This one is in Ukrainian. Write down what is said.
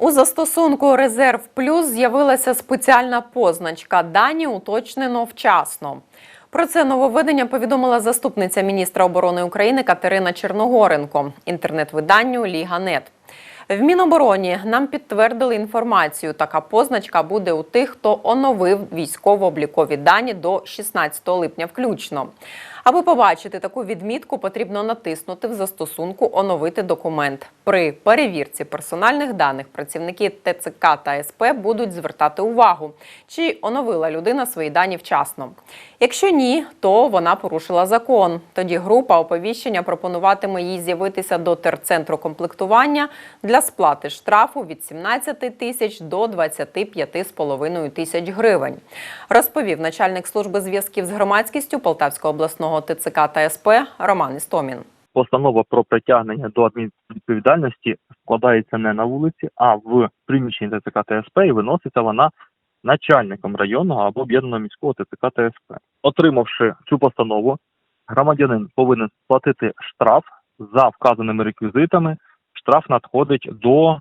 У застосунку Резерв Плюс з'явилася спеціальна позначка. Дані уточнено вчасно. Про це нововведення повідомила заступниця міністра оборони України Катерина Черногоренко інтернет-виданню Ліга.нет. В Мінобороні нам підтвердили інформацію. Така позначка буде у тих, хто оновив військово-облікові дані до 16 липня включно. Аби побачити таку відмітку, потрібно натиснути в застосунку Оновити документ. При перевірці персональних даних працівники ТЦК та СП будуть звертати увагу, чи оновила людина свої дані вчасно. Якщо ні, то вона порушила закон. Тоді група оповіщення пропонуватиме їй з'явитися до терцентру комплектування для сплати штрафу від 17 тисяч до 25,5 тисяч гривень. Розповів начальник служби зв'язків з громадськістю Полтавського обласного ТЦК та СП Роман Істомін. Постанова про притягнення до адмінвідповідальності складається не на вулиці, а в приміщенні ТЦК ТСП і виноситься вона начальником районного або об'єднаного міського ТЦК ТСП. Отримавши цю постанову, громадянин повинен сплатити штраф за вказаними реквізитами. Штраф надходить до